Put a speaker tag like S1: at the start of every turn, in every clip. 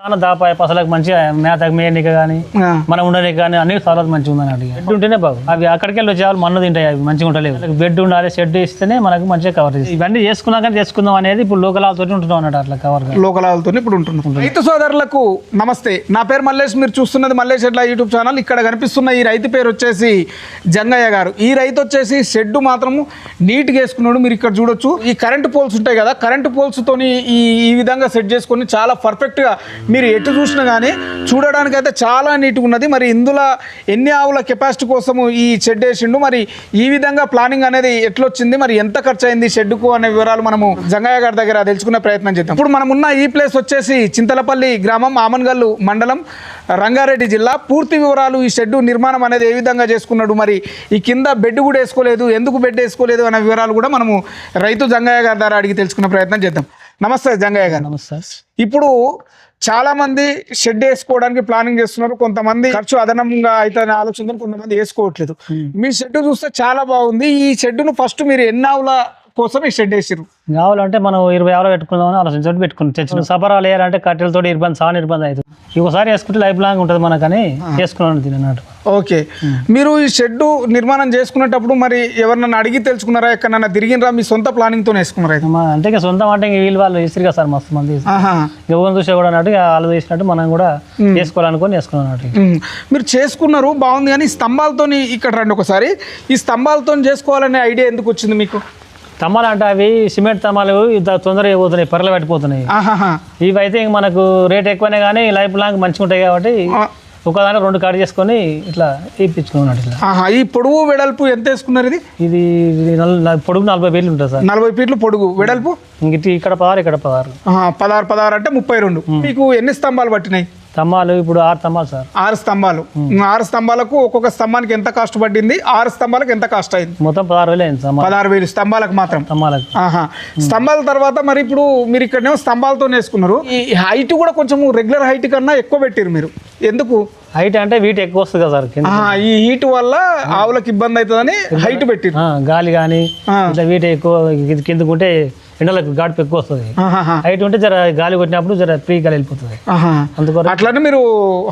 S1: చాలా దాపాయ పసలకు మంచిగా మేతకు మేయనికి కానీ. మనం ఉండడానికి కానీ అన్ని సౌలభ్యం మంచిగా ఉందని అడిగి బెడ్ ఉంటేనే బాగు. అవి అక్కడికి వెళ్ళి వచ్చే వాళ్ళు మన్ను తింటాయి అవి మంచిగా ఉండలేవు బెడ్ ఉండాలి షెడ్ ఇస్తేనే మనకు మంచిగా కవర్ చేసి ఇవన్నీ చేసుకున్నాక చేసుకుందాం అనేది ఇప్పుడు లోకల్ తోటి ఉంటున్నాం అన్నట్టు అట్లా కవర్
S2: లోకల్ ఆవులతో ఇప్పుడు ఉంటున్నాం. రైతు సోదరులకు నమస్తే. నా పేరు మల్లేష్. మీరు చూస్తున్నది మల్లేష్ ఎట్లా యూట్యూబ్ ఛానల్. ఇక్కడ కనిపిస్తున్న ఈ రైతు పేరు వచ్చేసి జంగయ్య గారు. ఈ రైతు వచ్చేసి షెడ్ మాత్రము నీట్గా వేసుకున్నాడు. మీరు ఇక్కడ చూడొచ్చు. ఈ కరెంటు పోల్స్ ఉంటాయి కదా కరెంటు పోల్స్తోని ఈ ఈ విధంగా సెట్ చేసుకొని చాలా పర్ఫెక్ట్గా మీరు ఎటు చూసినా కానీ చూడడానికి అయితే చాలా నీట్గా ఉన్నది. మరి ఇందులో ఎన్ని ఆవుల కెపాసిటీ కోసము ఈ షెడ్ వేసిండు? మరి ఈ విధంగా ప్లానింగ్ అనేది ఎట్లొచ్చింది? మరి ఎంత ఖర్చు అయింది షెడ్కు అనే వివరాలు మనము జంగయ్య గారి దగ్గర తెలుసుకునే ప్రయత్నం చేద్దాం. ఇప్పుడు మనం ఉన్న ఈ ప్లేస్ వచ్చేసి చింతలపల్లి గ్రామం ఆమన్గల్లు మండలం రంగారెడ్డి జిల్లా. పూర్తి వివరాలు ఈ షెడ్ నిర్మాణం అనేది ఏ విధంగా చేసుకున్నాడు? మరి ఈ కింద బెడ్ కూడా వేసుకోలేదు. ఎందుకు బెడ్ వేసుకోలేదు అనే వివరాలు కూడా మనము రైతు జంగయ్య గారి ద్వారా అడిగి తెలుసుకునే ప్రయత్నం చేద్దాం. నమస్తే జంగయ్య గారు.
S1: నమస్తే.
S2: ఇప్పుడు చాలా మంది షెడ్ వేసుకోవడానికి ప్లానింగ్ చేస్తున్నారు. కొంతమంది ఖర్చు అదనంగా అయితే ఆలోచన కొంతమంది వేసుకోవట్లేదు. మీ షెడ్ చూస్తే చాలా బాగుంది. ఈ షెడ్ను ఫస్ట్ మీరు ఎన్ని ఆవుల కోసం ఈ షెడ్ వేసారు
S1: కావాలంటే మనం ఇరవై ఆవులు పెట్టుకుందామని ఆలోచించి పెట్టుకుని తెచ్చిన సపరాలు వేయాలంటే కట్టెలతో ఇబ్బంది చాలా ఇబ్బంది అవుతుంది. ఒకసారి వేసుకుంటే లైఫ్ లాంగ్ ఉంటుంది మనకని వేసుకున్నాను తిని అన్నట్టు
S2: ఓకే. మీరు ఈ షెడ్ నిర్మాణం చేసుకునేటప్పుడు మరి ఎవరినన్నా అడిగి తెలుసుకున్నారా? ఎక్కడన్నా తిరిగినరా? మీ సొంత ప్లానింగ్తో వేసుకున్నారా
S1: అంటే ఇక సొంతం అంటే ఇంక వీళ్ళు వాళ్ళు ఇస్తారు కదా సార్ మస్తు మంది. ఎవరు చూసే కూడా అన్నట్టు వాళ్ళు చేసినట్టు మనం కూడా వేసుకోవాలనుకొని వేసుకున్నాం.
S2: మీరు చేసుకున్నారు బాగుంది కానీ ఈ స్తంభాలతోని ఇక్కడ రండి ఒకసారి. ఈ స్తంభాలతో చేసుకోవాలనే ఐడియా ఎందుకు వచ్చింది మీకు?
S1: తమ్మాలు అంటే అవి సిమెంట్ తమ్మాలు ఇంత తొందరగా పోతున్నాయి పర్లు పట్టిపోతున్నాయి. ఇవి అయితే ఇంక మనకు రేట్ ఎక్కువనే కానీ లైఫ్ లాంగ్ మంచిగా ఉంటాయి కాబట్టి ఒకదాని రెండు కట్ చేసుకొని ఇట్లా ఇప్పించుకున్నాడు ఇట్లా.
S2: ఆహా ఈ పొడవు వెడల్పు ఎంత వేసుకున్నారు ఇది?
S1: ఇది నల్- పొడుగు నలభై వేలు ఉంటుంది సార్.
S2: నలభై ఫీట్లు పొడుగు. వెడల్పు?
S1: ఇంక ఇటు ఇక్కడ పదారు ఇక్కడ
S2: ఆహా, పదహారు పదహారు అంటే ముప్పై రెండు. మీకు ఎన్ని స్తంభాలు పట్టినాయి?
S1: తమ్మాలు ఇప్పుడు ఆరు తమ్మాలు సార్.
S2: ఆరు స్తంభాలు. ఆరు స్తంభాలకు ఒక్కొక్క స్తంభానికి ఎంత కాస్ట్ పట్టింది? ఆరు స్తంభాలకు ఎంత కాస్ట్ అయింది?
S1: మొత్తం పదహారు వేలు అయింది
S2: పదహారు వేలు స్తంభాలకు మాత్రం.
S1: తమ్మాలకు
S2: ఆహా స్తంభాల తర్వాత మరి ఇప్పుడు మీరు ఇక్కడనేమో స్తంభాలతో వేసుకున్నారు. ఈ హైట్ కూడా కొంచెం రెగ్యులర్ హైట్ కన్నా ఎక్కువ పెట్టారు మీరు. ఎందుకు?
S1: హైట్ అంటే వీటి ఎక్కువ వస్తుంది కదా సార్
S2: ఈ హీట్ వల్ల ఆవులకు ఇబ్బంది అవుతుందని హైట్ పెట్టిరు
S1: ఆ, గాలి కానీ. ఇట్లా వీటి ఎక్కువ కిందకుంటే ఎండలకు గాడిపు ఎక్కువ వస్తుంది. హైట్ ఉంటే జర గాలి కొట్టినప్పుడు జర ఫ్రీ గాలి వెళ్ళిపోతుంది. అందుకొరకు
S2: అట్లనే మీరు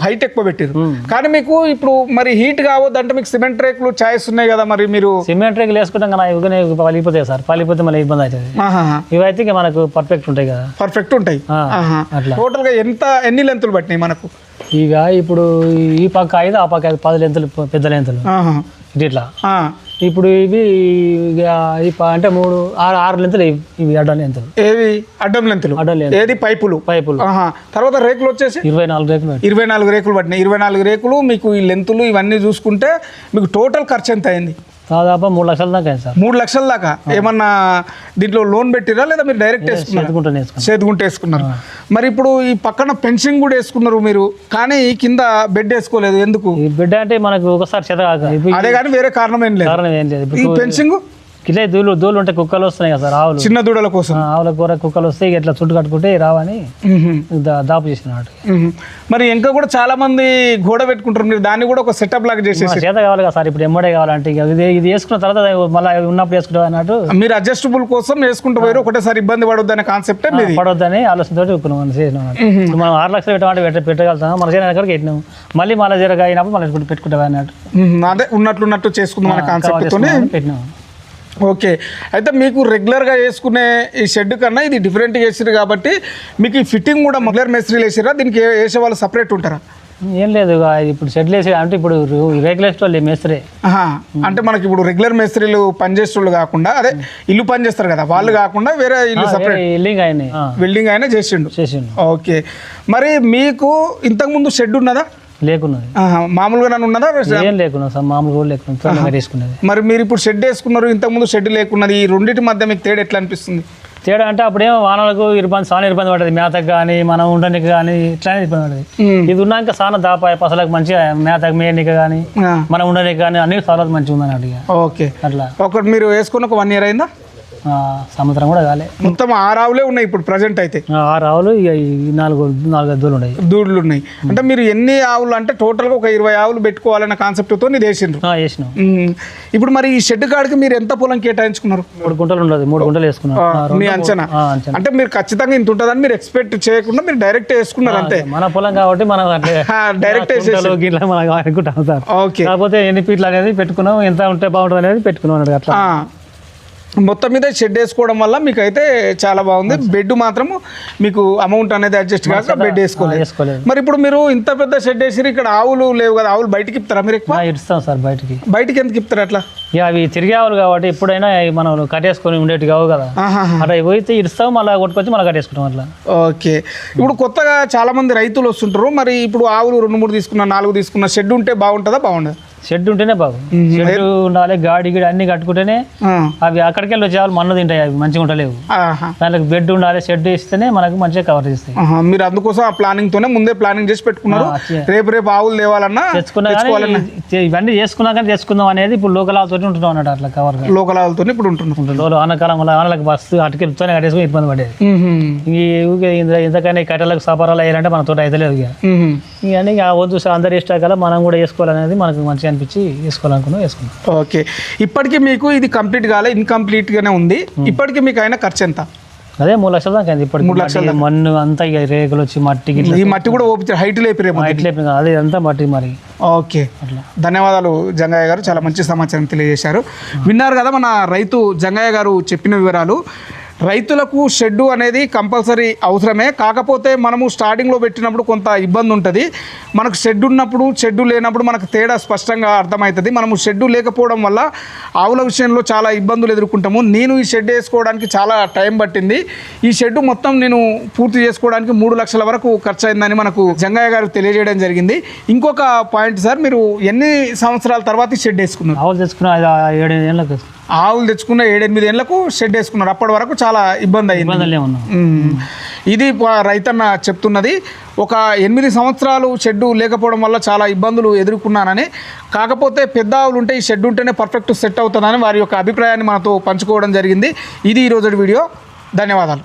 S2: హైట్ ఎక్కువ పెట్టారు కానీ మీకు ఇప్పుడు మరి హీట్ కావద్దు అంటే మీకు సిమెంట్ రేకులు ఛాయిస్ ఉన్నాయి కదా మరి మీరు?
S1: సిమెంట్ రేకులు వేసుకుంటాం కదా ఇవన్నీ పలిపోతాయి సార్. పలిపోతే మళ్ళీ ఇబ్బంది అవుతుంది. ఇవైతే మనకు పర్ఫెక్ట్ ఉంటాయి కదా.
S2: పర్ఫెక్ట్ ఉంటాయి.
S1: అట్లా.
S2: టోటల్గా ఎంత ఎన్ని లెంతులు పట్టినాయి మనకు?
S1: ఇక ఇప్పుడు ఈ పక్క ఐదు ఆ పక్క ఐదు పది లెంతులు పెద్ద లెంతులు ఇట్లా. ఇప్పుడు ఇవి ఇక ఈ ప- అంటే మూడు ఆరు ఆరు లెంతులు ఇవి- అడ్డ లెంతులు
S2: ఏవి? అడ్డం లెంతులు
S1: అడ్డ లెంతులు
S2: ఏది? పైపులు.
S1: పైపులు.
S2: తర్వాత రేకులు వచ్చేసి?
S1: ఇరవై నాలుగు రేకులు.
S2: ఇరవై నాలుగు రేకులు పట్టినాయి. ఇరవై నాలుగు రేకులు మీకు ఈ లెంతులు ఇవన్నీ చూసుకుంటే మీకు టోటల్ ఖర్చు ఎంత అయింది?
S1: దాదాపు మూడు లక్షల దాకా సార్.
S2: మూడు లక్షల దాకా? ఏమన్నా దీంట్లో లోన్ పెట్టిరా లేదా మీరు డైరెక్ట్ చేతుకుంటే వేసుకున్నారు. మరి ఇప్పుడు ఈ పక్కన పెన్షన్ కూడా వేసుకున్నారు మీరు కానీ ఈ కింద బెడ్ వేసుకోలేదు ఎందుకు?
S1: ఈ బిడ్డ అంటే మనకు ఒకసారి
S2: అదే కానీ వేరే కారణం ఏం లేదు.
S1: కారణం ఏం లేదు.
S2: ఈ పెన్సింగ్
S1: ఇట్లా దూలు దూలు ఉంటే కుక్కలు వస్తున్నాయి కదా సార్ ఆవులు.
S2: చిన్న దూడల కోసం.
S1: ఆవుల కూర కుక్కలు వస్తే ఇట్లా చుట్టు కట్టుకుంటే రావని దాపు చేసినాడు
S2: మ్మ్. మరి ఇంకా కూడా చాలా మంది గోడ పెట్టుకుంటారు. మీరు దాన్ని కూడా ఒక సెటప్ లాగా చేసేసి.
S1: చేత కావాలి కదా సార్ ఇప్పుడు ఎమ్మడే కావాలంటే ఇక ఇది ఇది వేసుకున్న తర్వాత మళ్ళీ ఉన్నప్పుడు వేసుకుంటాం అన్నట్టు?
S2: మీరు అడ్జస్టబుల్ కోసం వేసుకుంటూ పోయారు. ఒకటేసారి ఇబ్బంది పడొద్దు అనే కాన్సెప్టే
S1: పడొద్దని ఆలోచనతో మనం చేసినాం మనం ఆరు లక్షలు పెట్టమంటే పెట్ట పెట్టగలుగుతాం మన చేసిన పెట్టినాం. మళ్ళీ మళ్ళీ జరగ అయినప్పుడు మళ్ళీ పెట్టుకుంటాం అన్నట్టు.
S2: అదే ఉన్నట్లున్నట్టు చేసుకుందాం అనే
S1: పెట్టినాం.
S2: ఓకే. అయితే మీకు రెగ్యులర్గా వేసుకునే ఈ షెడ్ కన్నా ఇది డిఫరెంట్గా వేసారు కాబట్టి మీకు ఈ ఫిట్టింగ్ కూడా రెగ్యులర్ మేస్త్రీలు వేసారా దీనికి వేసే వాళ్ళు సపరేట్ ఉంటారా?
S1: ఏం లేదు ఇక ఇప్పుడు షెడ్లు వేసి అంటే ఇప్పుడు వేసే వాళ్ళు మేస్త్రే.
S2: అంటే మనకి ఇప్పుడు రెగ్యులర్ మేస్త్రీలు పనిచేసేవాళ్ళు కాకుండా అదే ఇల్లు పని చేస్తారు కదా వాళ్ళు కాకుండా వేరే ఇల్లు సపరేట్
S1: ఇల్లింగ్ ఆయన.
S2: బిల్డింగ్ అయినా చేసిండు.
S1: చేసిండు.
S2: ఓకే. మరి మీకు ఇంతకుముందు షెడ్ ఉన్నదా?
S1: లేకున్నది.
S2: మామూలుగా నన్ను ఉన్నదా
S1: ఏం లేకున్నా సార్ మామూలు కూడా వేసుకునేది
S2: మరి మీరు ఇప్పుడు షెడ్ వేసుకున్నారు ఇంతకుముందు షెడ్ లేకున్నది ఈ రెండింటి మధ్య మీకు తేడా ఎట్లా అనిపిస్తుంది?
S1: తేడా అంటే అప్పుడేమో వానలకు ఇబ్బంది చాలా ఇబ్బంది పడుతుంది మేతకు కానీ మనం ఉండడానికి కానీ ఇట్లానే ఇబ్బంది పడుతుంది. ఇది ఉన్నాక చాలా దాపాయ పసలకు మంచిగా మేతకు మేయనికి కానీ. మనం ఉండడానికి కానీ అన్ని సౌలభ్యం మంచిగా ఉందని అడిగా
S2: ఓకే.
S1: అట్లా.
S2: ఒకటి మీరు వేసుకుని ఒక వన్ ఇయర్ అయిందా?
S1: సంవత్సరం కూడా కాలే.
S2: మొత్తం ఆరు ఆవులే ఉన్నాయి ఇప్పుడు ప్రజెంట్ అయితే.
S1: ఆ, ఆరు ఆవులు ఇక ఈ నాలుగు నాలుగు ఎద్దులు ఉన్నాయి.
S2: దూడ్లు ఉన్నాయి. అంటే మీరు ఎన్ని ఆవులు అంటే టోటల్గా ఒక ఇరవై ఆవులు పెట్టుకోవాలన్న కాన్సెప్ట్తో ఇది వేసిండ్రు.
S1: ఆ, వేసినాం.
S2: ఇప్పుడు మరి ఈ షెడ్ కాడికి మీరు ఎంత పొలం కేటాయించుకున్నారు?
S1: మూడు గుంటలు ఉండదు మూడు గుంటలు వేసుకున్నాం.
S2: ఆ,
S1: ఆ, రెండు
S2: మీ అంచనా? అంటే మీరు ఖచ్చితంగా ఇంత ఉంటుందని మీరు ఎక్స్పెక్ట్ చేయకుండా మీరు డైరెక్ట్ వేసుకున్నారు అంతే.
S1: మన పొలం కాబట్టి మనం
S2: డైరెక్ట్
S1: అనుకుంటాం సార్.
S2: ఓకే.
S1: కాకపోతే ఎన్ని ఫీట్లు అనేది పెట్టుకున్నాం ఎంత ఉంటే బాగుంటుంది అనేది పెట్టుకున్నాం అట్లా.
S2: మొత్తం మీద షెడ్ వేసుకోవడం వల్ల మీకు అయితే చాలా బాగుంది. బెడ్ మాత్రము మీకు అమౌంట్ అనేది అడ్జస్ట్ కాక బెడ్ వేసుకోలేదు. మరి ఇప్పుడు మీరు ఇంత పెద్ద షెడ్ వేసి ఇక్కడ ఆవులు లేవు కదా ఆవులు బయటికి ఇస్తారా మీరు ఎక్కువ?
S1: ఇస్తాం సార్ బయటికి.
S2: బయటికి ఎందుకు ఇస్తారు అట్లా?
S1: అవి తిరిగే ఆవులు కాబట్టి ఎప్పుడైనా మనం కట్టేసుకొని ఉండేటి కావు కదా. అట్లా పోయితే ఇస్తాం మళ్ళీ కొట్టుకొచ్చి మళ్ళీ కట్టేసుకుంటాం అట్లా.
S2: ఓకే. ఇప్పుడు కొత్తగా చాలా మంది రైతులు వస్తుంటారు. మరి ఇప్పుడు ఆవులు రెండు మూడు తీసుకున్న నాలుగు తీసుకున్న షెడ్ ఉంటే బాగుంటుందా? బాగుండదు?
S1: షెడ్ ఉంటేనే బాగు. షెడ్ ఉండాలి గాడి గిడి అన్ని కట్టుకుంటేనే అవి అక్కడికి వెళ్ళి వచ్చే వాళ్ళు మన్ను తింటాయి అవి మంచిగా ఉంటలేవు దానికి బెడ్ ఉండాలి షెడ్ ఇస్తేనే మనకు మంచిగా కవర్ చేస్తాయి.
S2: మీరు అందుకోసం ఆ ప్లానింగ్ తోనే ముందే ప్లానింగ్ చేసి పెట్టుకున్నారు. రేపు రేపు ఆవులు తేవాలన్నా
S1: తెచ్చుకున్నా కానీ ఇ- ఇవన్నీ చేసుకున్నాక తెచ్చుకుందాం అనేది ఇప్పుడు లోకల్ ఆవుతోటి ఉంటున్నాం అన్నట్టు అట్లా కవర్
S2: లోకల్ ఆవులతో ఇప్పుడు ఉంటున్నారు.
S1: రోజు ఆనకాలం వల్ల ఆనలకు బస్సు అటుకెళ్తూనే కట్టేసుకుని ఇబ్బంది పడేది.
S2: మ్మ్.
S1: ఈ ఊరికే ఇంత- ఇంతకన్నా ఈ కట్టెలకు సపరాలు వేయాలంటే మన తోట అయితే లేదు ఇక. ఇక వద్దు అందరు ఇష్టాకల్లా మనం కూడా వేసుకోవాలనేది మనకు మంచిగా అనిపించి వేసుకోవాలనుకున్నాం వేసుకున్నాం
S2: ఓకే. ఇప్పటికీ మీకు ఇది కంప్లీట్ కాలే ఇన్కంప్లీట్ గానే ఉంది ఇప్పటికీ మీకు అయిన ఖర్చు ఎంత?
S1: అదే మూడు లక్షల దాకా అయింది ఇప్పటికి. మట్టి, మన్ను అంతా ఇక రేకులు వచ్చి మట్టి
S2: ఈ మట్టి కూడా ఓపించారు హైట్ లేపిరేమో
S1: ఇట్లా అదే అంతా మట్టి మరి.
S2: ఓకే.
S1: అట్లా.
S2: ధన్యవాదాలు జంగయ్య గారు. చాలా మంచి సమాచారం తెలియజేశారు. విన్నారు కదా మన రైతు జంగయ్య గారు చెప్పిన వివరాలు. రైతులకు షెడ్డు అనేది కంపల్సరీ అవసరమే. కాకపోతే మనము స్టార్టింగ్లో పెట్టినప్పుడు కొంత ఇబ్బంది ఉంటుంది. మనకు షెడ్ ఉన్నప్పుడు షెడ్డు లేనప్పుడు మనకు తేడా స్పష్టంగా అర్థమవుతుంది మనము షెడ్డు లేకపోవడం వల్ల ఆవుల విషయంలో చాలా ఇబ్బందులు ఎదుర్కొంటాము. నేను ఈ షెడ్ వేసుకోవడానికి చాలా టైం పట్టింది. ఈ షెడ్ మొత్తం నేను పూర్తి చేసుకోవడానికి మూడు లక్షల వరకు ఖర్చు అయిందని మనకు జంగయ్య గారు తెలియజేయడం జరిగింది. ఇంకొక పాయింట్ సార్ మీరు ఎన్ని సంవత్సరాల తర్వాత ఈ షెడ్ వేసుకున్నారు?
S1: ఆవులు తెచ్చుకున్న ఏడు ఏళ్ళకి
S2: ఆవులు తెచ్చుకున్న ఏడెనిమిది ఏళ్ళకు షెడ్ వేసుకున్నారు. అప్పటి వరకు చాలా ఇబ్బంది అయింది. ఇది రైతన్న చెప్తున్నది. ఒక ఎనిమిది సంవత్సరాలు షెడ్డు లేకపోవడం వల్ల చాలా ఇబ్బందులు ఎదుర్కొన్నానని. కాకపోతే పెద్ద ఆవులు ఉంటే ఈ షెడ్ ఉంటేనే పర్ఫెక్ట్ సెట్ అవుతుందని వారి యొక్క అభిప్రాయాన్ని మనతో పంచుకోవడం జరిగింది. ఇది ఈరోజు వీడియో. ధన్యవాదాలు.